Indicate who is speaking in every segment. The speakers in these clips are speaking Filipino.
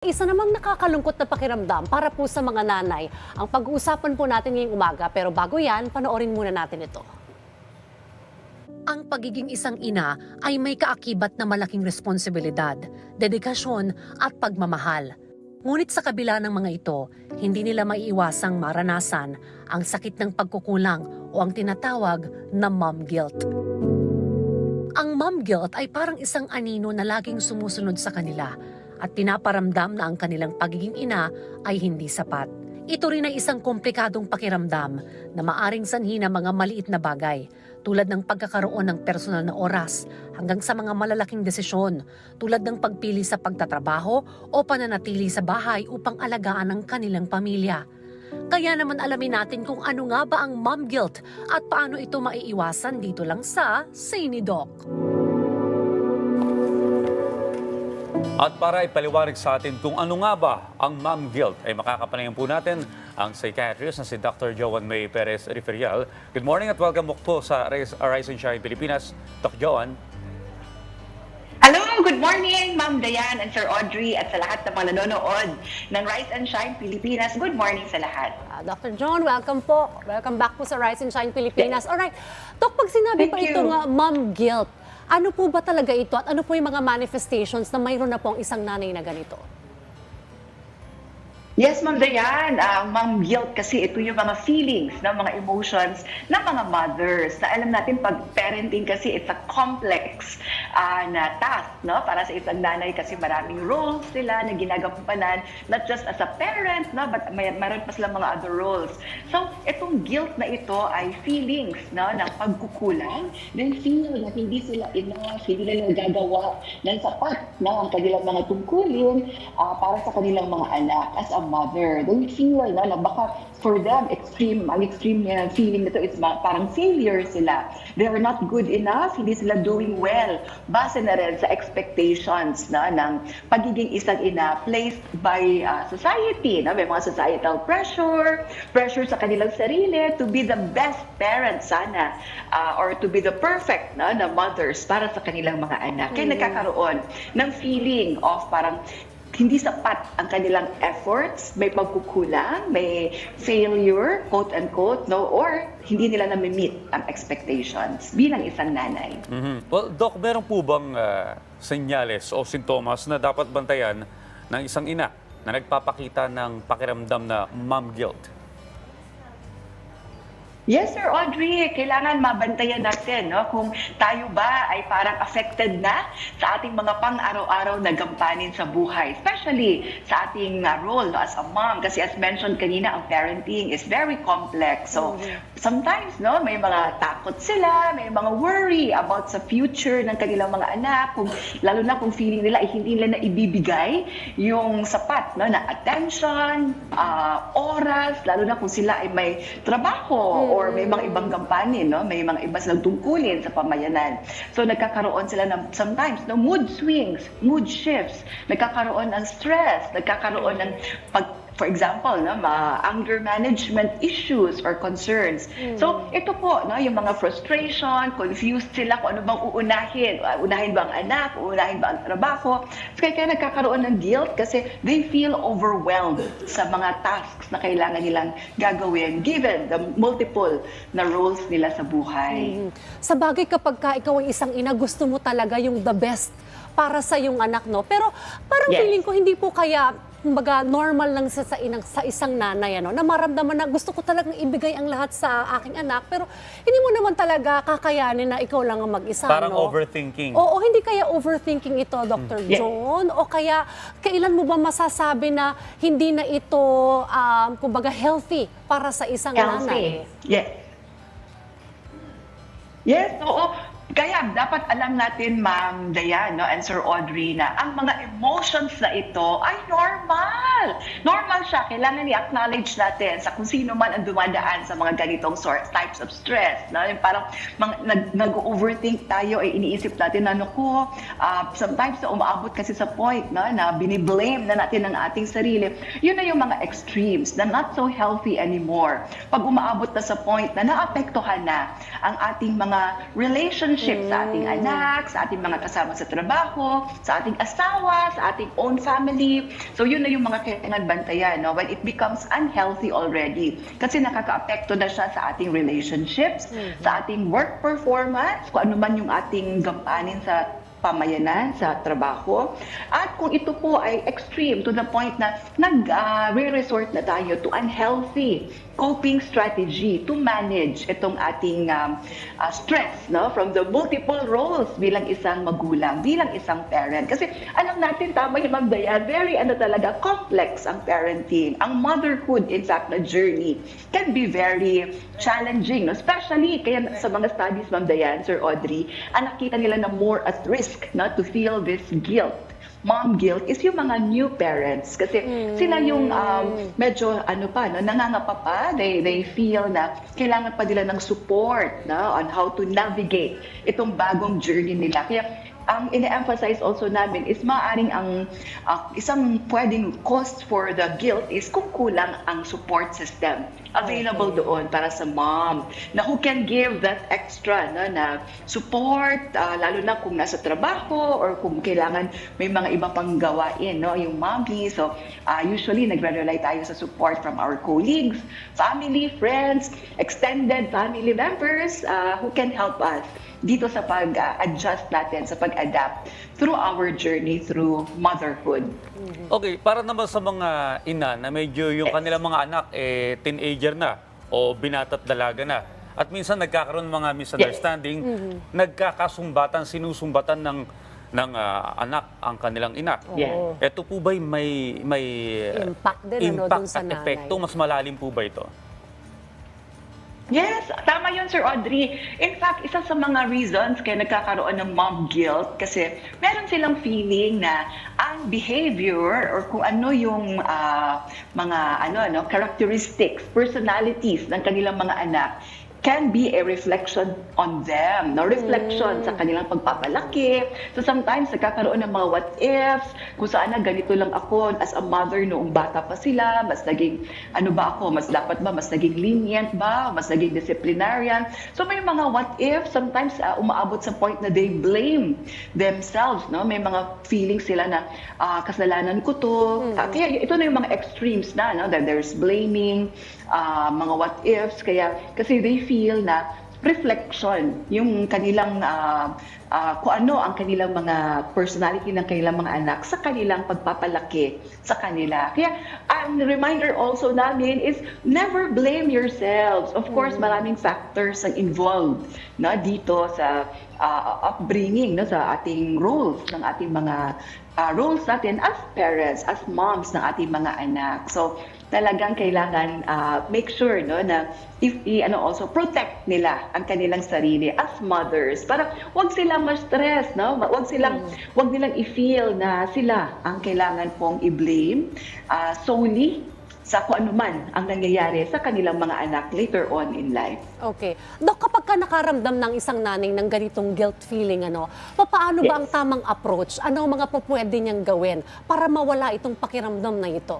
Speaker 1: Isa namang nakakalungkot na pakiramdam para po sa mga nanay ang pag-uusapan po natin ngayong umaga pero bago yan, panoorin muna natin ito. Ang pagiging isang ina ay may kaakibat na malaking responsibilidad, dedikasyon at pagmamahal. Ngunit sa kabila ng mga ito, hindi nila maiiwasang maranasan ang sakit ng pagkukulang o ang tinatawag na mom guilt. Ang mom guilt ay parang isang anino na laging sumusunod sa kanila at pinaparamdam na ang kanilang pagiging ina ay hindi sapat. Ito rin ay isang komplikadong pakiramdam na maaring sanhi ng mga maliit na bagay tulad ng pagkakaroon ng personal na oras hanggang sa mga malalaking desisyon tulad ng pagpili sa pagtatrabaho o pananatili sa bahay upang alagaan ang kanilang pamilya. Kaya naman alamin natin kung ano nga ba ang mom guilt at paano ito maiiwasan dito lang sa ni Doc.
Speaker 2: At para ipaliwanag sa atin kung ano nga ba ang mom guilt, ay makakapanayan po natin ang psychiatrist na si Dr. Joan May Perez Riferial. Good morning at welcome po sa Rise, and Shine Pilipinas. Doc Joan.
Speaker 3: Hello, good morning, Ma'am Dayan and Sir Audrey at sa lahat ng mga nanonood ng Rise and Shine Pilipinas. Good morning sa lahat.
Speaker 1: Ah, Dr. John, welcome po. Welcome back po sa Rise and Shine Pilipinas. Alright, Dok, pag sinabi
Speaker 3: Thank
Speaker 1: pa
Speaker 3: you.
Speaker 1: ito nga, mom guilt, ano po ba talaga ito at ano po yung mga manifestations na mayroon na pong isang nanay na ganito?
Speaker 3: Yes, Ma'am Dayan. Ang Ma'am guilt kasi ito yung mga feelings, ng mga emotions ng mga mothers. Na alam natin, pag parenting kasi, it's a complex ah, na task. No? Para sa isang nanay kasi maraming roles sila na ginagampanan, not just as a parent, no? but may, meron pa silang mga other roles. So, itong guilt na ito ay feelings no? ng pagkukulang. Then feel na hindi sila enough, hindi nila nagagawa ng sapat no? ang kanilang mga tungkulin ah, para sa kanilang mga anak as a mother. They feel no, na baka for them, extreme, ang extreme uh, feeling nito is parang failure sila. They are not good enough, hindi sila doing well. Base na rin sa expectations no, ng pagiging isang ina placed by uh, society. No? May mga societal pressure, pressure sa kanilang sarili to be the best parent sana uh, or to be the perfect no, na mothers para sa kanilang mga anak. Kaya nagkakaroon ng feeling of parang hindi sapat ang kanilang efforts, may pagkukulang, may failure, quote-unquote, no? or hindi nila na-meet ang expectations bilang isang nanay.
Speaker 2: Mhm. Well, Doc, meron po bang ah, senyales o sintomas na dapat bantayan ng isang ina na nagpapakita ng pakiramdam na mom guilt?
Speaker 3: Yes, Sir Audrey, kailangan mabantayan natin no? kung tayo ba ay parang affected na sa ating mga pang-araw-araw na gampanin sa buhay. Especially sa ating uh, role no, as a mom. Kasi as mentioned kanina, ang parenting is very complex. So sometimes no, may mga takot sila, may mga worry about sa future ng kanilang mga anak. Kung, lalo na kung feeling nila ay hindi nila na ibibigay yung sapat no, na attention, ah, oras, lalo na kung sila ay may trabaho or may mga ibang gampanin, no? may mga iba silang tungkulin sa pamayanan. So nagkakaroon sila ng sometimes no mood swings, mood shifts, nagkakaroon ng stress, nagkakaroon ng pag for example, no, ma anger management issues or concerns. So, ito po, no, yung mga frustration, confused sila kung ano bang uunahin. Unahin ba ang anak? Unahin ba ang trabaho? So, kaya, kaya nagkakaroon ng guilt kasi they feel overwhelmed sa mga tasks na kailangan nilang gagawin given the multiple na roles nila sa buhay.
Speaker 1: Mm. Sa bagay kapag ka ikaw ay isang ina, gusto mo talaga yung the best para sa yung anak, no? Pero parang
Speaker 3: Yes.
Speaker 1: feeling ko hindi po kaya kumbaga normal lang sa, sa, inang, sa isang nanay ano, na maramdaman na gusto ko talagang ibigay ang lahat sa aking anak pero hindi mo naman talaga kakayanin na ikaw lang ang mag-isa
Speaker 2: Parang
Speaker 1: no?
Speaker 2: overthinking.
Speaker 1: Oo, hindi kaya overthinking ito, Dr.
Speaker 3: Yeah.
Speaker 1: John? O kaya, kailan mo ba masasabi na hindi na ito, um, kumbaga, healthy para sa isang nanay?
Speaker 3: Healthy. Yes. Yes, oo. Kaya dapat alam natin, Ma'am Dayan no, and Sir Audrey, na ang mga emotions na ito ay normal. normal. Siya. Kailangan i-acknowledge natin sa kung sino man ang dumadaan sa mga ganitong sort, types of stress. No? Yung parang mga, nag, nag-overthink tayo, ay iniisip natin na, naku, ah, sometimes na umaabot kasi sa point no, na biniblame na natin ang ating sarili. Yun na yung mga extremes na not so healthy anymore. Pag umaabot na sa point na naapektuhan na ang ating mga relationships sa ating anak, sa ating mga kasama sa trabaho, sa ating asawa, sa ating own family. So yun na yung mga kailangan bantayan no? when it becomes unhealthy already. Kasi nakaka-apekto na siya sa ating relationships, sa ating work performance, kung ano man yung ating gampanin sa pamayanan sa trabaho. At kung ito po ay extreme to the point na nag-re-resort na tayo to unhealthy coping strategy to manage itong ating um, uh, stress no from the multiple roles bilang isang magulang, bilang isang parent. Kasi alam natin, tama yung Ma'am very ano talaga, complex ang parenting. Ang motherhood, in fact, na journey can be very challenging. No? Especially, kaya sa mga studies, Ma'am Dayan, Sir Audrey, ang nakita nila na more at risk no, to feel this guilt. Mom guilt is yung mga new parents. Kasi sila yung um, medyo ano pa no nangangapa pa. They they feel na kailangan pa nila ng support no on how to navigate itong bagong journey nila. Kaya ang ine-emphasize also namin is maaring ang ah, isang pwedeng cost for the guilt is kung kulang ang support system available doon para sa mom na who can give that extra no, na support ah, lalo na kung nasa trabaho or kung kailangan may mga iba pang gawain no yung mommy. So ah, usually nagre-rely tayo sa support from our colleagues family friends extended family members ah, who can help us dito sa pag-adjust natin, sa pag-adapt through our journey through motherhood.
Speaker 2: Okay, para naman sa mga ina na medyo yung kanilang mga anak eh teenager na o binatat dalaga na. At minsan nagkakaroon ng mga misunderstanding, nagkakasumbatan, sinusumbatan ng ng ah, anak ang kanilang ina.
Speaker 3: Yeah.
Speaker 2: Ito po ba'y may may
Speaker 1: Impact din, ano,
Speaker 2: impact
Speaker 1: dun sa
Speaker 2: at
Speaker 1: nanay.
Speaker 2: epekto mas malalim po ba ito?
Speaker 3: Yes, tama yun, Sir Audrey. In fact, isa sa mga reasons kaya nagkakaroon ng mom guilt kasi meron silang feeling na ang behavior or kung ano yung ah, mga ano ano characteristics, personalities ng kanilang mga anak can be a reflection on them, no? Reflection sa kanilang pagpapalaki. So sometimes nagkakaroon ng mga what ifs, kung saan na ganito lang ako as a mother noong bata pa sila, mas naging ano ba ako, mas dapat ba, mas naging lenient ba, mas naging disciplinarian. So may mga what if, sometimes ah, umaabot sa point na they blame themselves, no? May mga feelings sila na ah, kasalanan ko to. Ah, kaya ito na yung mga extremes na, no? That there's blaming, ah, mga what ifs, kaya kasi they feel na reflection yung kanilang ah, ah, kung ano ang kanilang mga personality ng kanilang mga anak sa kanilang pagpapalaki sa kanila. Kaya ang reminder also namin is never blame yourselves. Of course, maraming factors ang involved na dito sa ah, upbringing no sa ating roles ng ating mga ah, roles natin as parents, as moms ng ating mga anak. So talagang kailangan ah, make sure no na if i, ano also protect nila ang kanilang sarili as mothers para wag silang ma-stress no wag silang wag nilang i-feel na sila ang kailangan pong i-blame ah, solely sa kung ano man ang nangyayari sa kanilang mga anak later on in life.
Speaker 1: Okay. Dok, kapag ka nakaramdam ng isang naning ng ganitong guilt feeling, ano, papaano ba
Speaker 3: Yes.
Speaker 1: ang tamang approach? Ano ang mga po pwede niyang gawin para mawala itong pakiramdam na ito?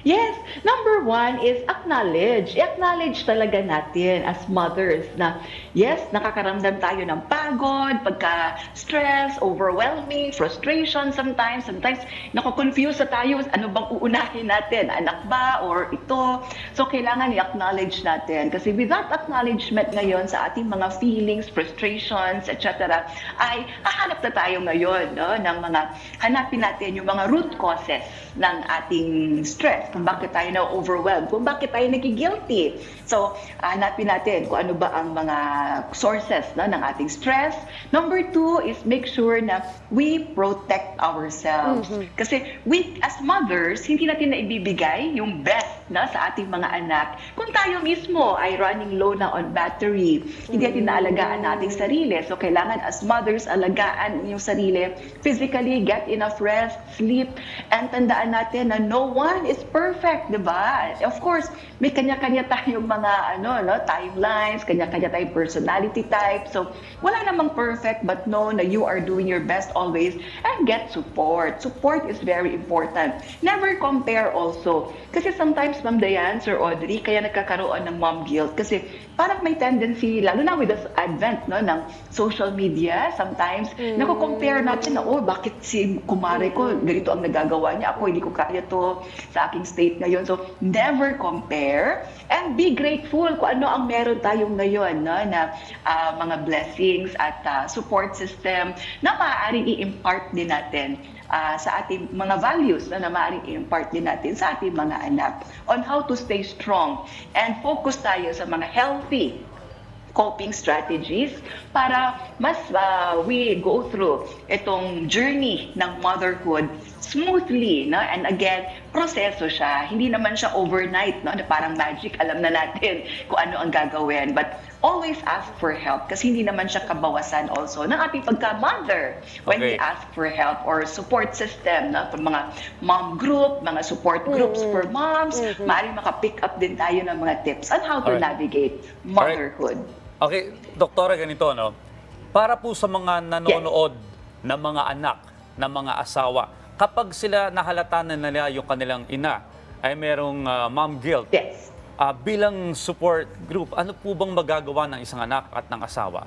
Speaker 3: Yes, number one is acknowledge. I-acknowledge talaga natin as mothers na yes, nakakaramdam tayo ng pagod, pagka-stress, overwhelming, frustration sometimes. Sometimes nako-confuse na tayo, ano bang uunahin natin, anak ba or ito. So kailangan i-acknowledge natin kasi without acknowledgement ngayon sa ating mga feelings, frustrations, etc. ay hahanap na tayo ngayon no, ng mga hanapin natin yung mga root causes ng ating stress kung bakit tayo na-overwhelmed, kung bakit tayo nagigilty. So, hanapin natin kung ano ba ang mga sources no, ng ating stress. Number two is make sure na we protect ourselves. Kasi we, as mothers, hindi natin na ibibigay yung best na sa ating mga anak. Kung tayo mismo ay running low na on battery, hindi natin naalagaan nating sarili. So, kailangan as mothers, alagaan yung sarili. Physically, get enough rest, sleep, and tandaan natin na no one is perfect, di ba? Of course, may kanya-kanya tayong mga ano, no, timelines, kanya-kanya tayong personality type. So, wala namang perfect, but know na you are doing your best always and get support. Support is very important. Never compare also. Kasi sometimes, Ma'am Dayan, Sir Audrey, kaya nagkakaroon ng mom guilt. Kasi parang may tendency, lalo na with the advent no, ng social media, sometimes, nako-compare natin na, oh, bakit si kumare ko, ganito ang nagagawa niya, ako hindi ko kaya to sa aking state ngayon. So, never compare and be grateful kung ano ang meron tayong ngayon no, na ah, mga blessings at ah, support system na maaaring i-impart din natin ah, sa ating mga values na, na maaaring i-impart din natin sa ating mga anak on how to stay strong and focus tayo sa mga healthy coping strategies para mas uh, we go through itong journey ng motherhood smoothly no? And again proseso siya. Hindi naman siya overnight no? Na parang magic alam na natin kung ano ang gagawin. But always ask for help kasi hindi naman siya kabawasan also ng ating pagka-mother when we
Speaker 2: Okay.
Speaker 3: ask for help or support system no? Pag mga mom group mga support groups for moms. Maaaring maka-pick up din tayo ng mga tips on how to
Speaker 2: Alright.
Speaker 3: navigate motherhood.
Speaker 2: Okay, doktora, ganito, no? Para po sa mga nanonood na mga anak, na mga asawa, kapag sila nahalata na nila yung kanilang ina, ay merong ah, mom guilt,
Speaker 3: yes
Speaker 2: ah, bilang support group, ano po bang magagawa ng isang anak at ng asawa?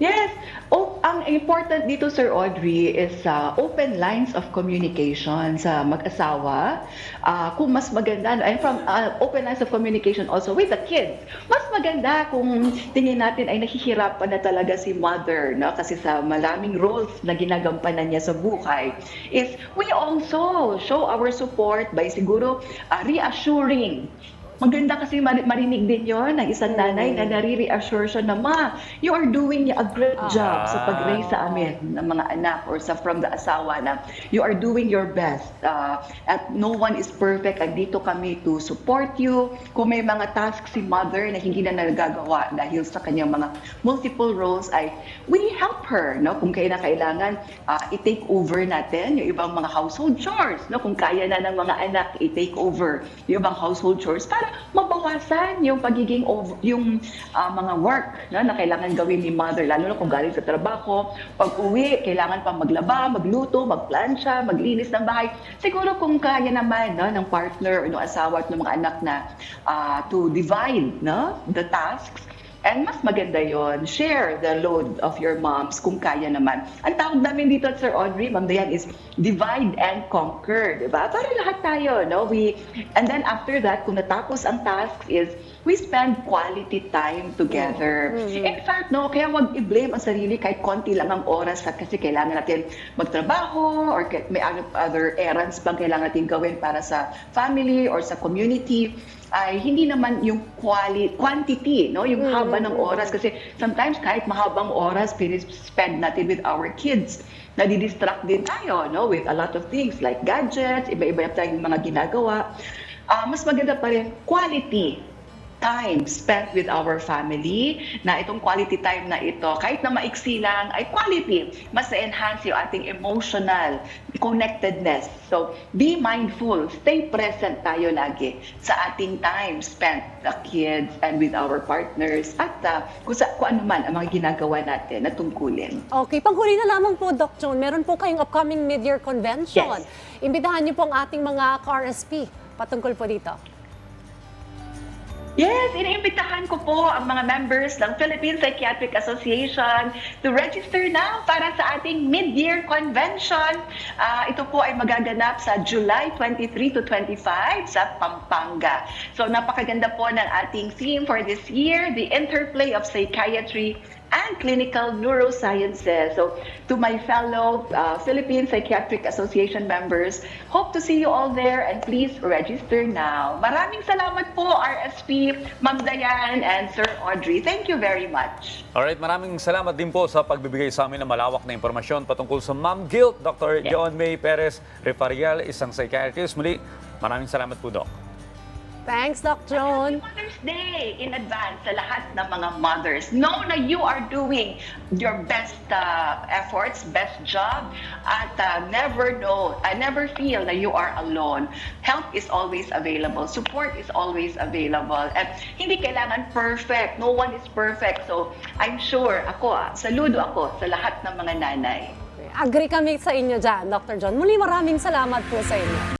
Speaker 3: Yes. Oh, ang important dito, Sir Audrey, is uh, open lines of communication sa mag-asawa. Uh, kung mas maganda, and from uh, open lines of communication also with the kids. Mas maganda kung tingin natin ay nahihirapan na talaga si mother, no? kasi sa maraming roles na ginagampanan niya sa buhay, is we also show our support by siguro uh, reassuring Maganda kasi mar- marinig din yon ng isang nanay na nare-reassure siya na, Ma, you are doing a great job sa pag-raise sa amin ng mga anak or sa from the asawa na you are doing your best. Uh, at no one is perfect at dito kami to support you. Kung may mga tasks si mother na hindi na nagagawa dahil sa kanyang mga multiple roles ay we help her no? Kung kaya na kailangan uh, i-take over natin yung ibang mga household chores no? Kung kaya na ng mga anak i-take over yung ibang household chores para mabawasan yung pagiging over, yung ah, mga work no, na kailangan gawin ni mother lalo na kung galing sa trabaho. Pag uwi kailangan pa maglaba magluto magplansya maglinis ng bahay. Siguro kung kaya naman no, ng partner o ng asawa at ng mga anak na ah, to divide no, the tasks And mas maganda yon share the load of your moms kung kaya naman. Ang tawag namin dito, Sir Audrey, Ma'am Dayan, is divide and conquer, di ba? Para lahat tayo, no? We, and then after that, kung natapos ang tasks is, we spend quality time together. In fact, no, kaya wag i-blame ang sarili kahit konti lang ang oras at kasi kailangan natin magtrabaho or may other- other errands bang kailangan natin gawin para sa family or sa community ay hindi naman yung quality, quantity, no? Yung haba ng oras. Kasi sometimes kahit mahabang oras, spend natin with our kids, nadidistract din tayo, no? With a lot of things like gadgets, iba-iba tayong mga ginagawa. Ah, mas maganda pa rin, quality time spent with our family, na itong quality time na ito, kahit na maiksi lang, ay quality. Mas na-enhance yung ating emotional connectedness. So, be mindful, stay present tayo lagi sa ating time spent the kids and with our partners at uh, kung, sa, kung ano man ang mga ginagawa natin na tungkulin.
Speaker 1: Okay, panghuli na lamang po, Doc Joan. Meron po kayong upcoming mid-year convention.
Speaker 3: Yes.
Speaker 1: Imbitahan niyo po ang ating mga ka-RSP patungkol po dito.
Speaker 3: Yes, iniimbitahan ko po ang mga members ng Philippine Psychiatric Association to register na para sa ating mid-year convention. Ah, ito po ay magaganap sa July 23 to 25 sa Pampanga. So napakaganda po ng ating theme for this year, the interplay of psychiatry and clinical neurosciences. So to my fellow uh, Philippine Psychiatric Association members, hope to see you all there and please register now. Maraming salamat po RSP, Ma'am Dayan and Sir Audrey. Thank you very much.
Speaker 2: Alright, maraming salamat din po sa pagbibigay sa amin ng malawak na impormasyon patungkol sa Ma'am Guilt. Dr.
Speaker 3: Yes.
Speaker 2: Joan May Perez Refarial, isang psychiatrist. Muli, maraming salamat po, Doc.
Speaker 1: Thanks, Doc Joan.
Speaker 3: Mother's Day in advance sa lahat ng mga mothers. Know na you are doing your best uh, efforts, best job, at uh, never know, uh, never feel na you are alone. Help is always available. Support is always available. At hindi kailangan perfect. No one is perfect. So, I'm sure, ako, ah, saludo ako sa lahat ng mga nanay.
Speaker 1: Agree kami sa inyo dyan, Dr. John. Muli maraming salamat po sa inyo.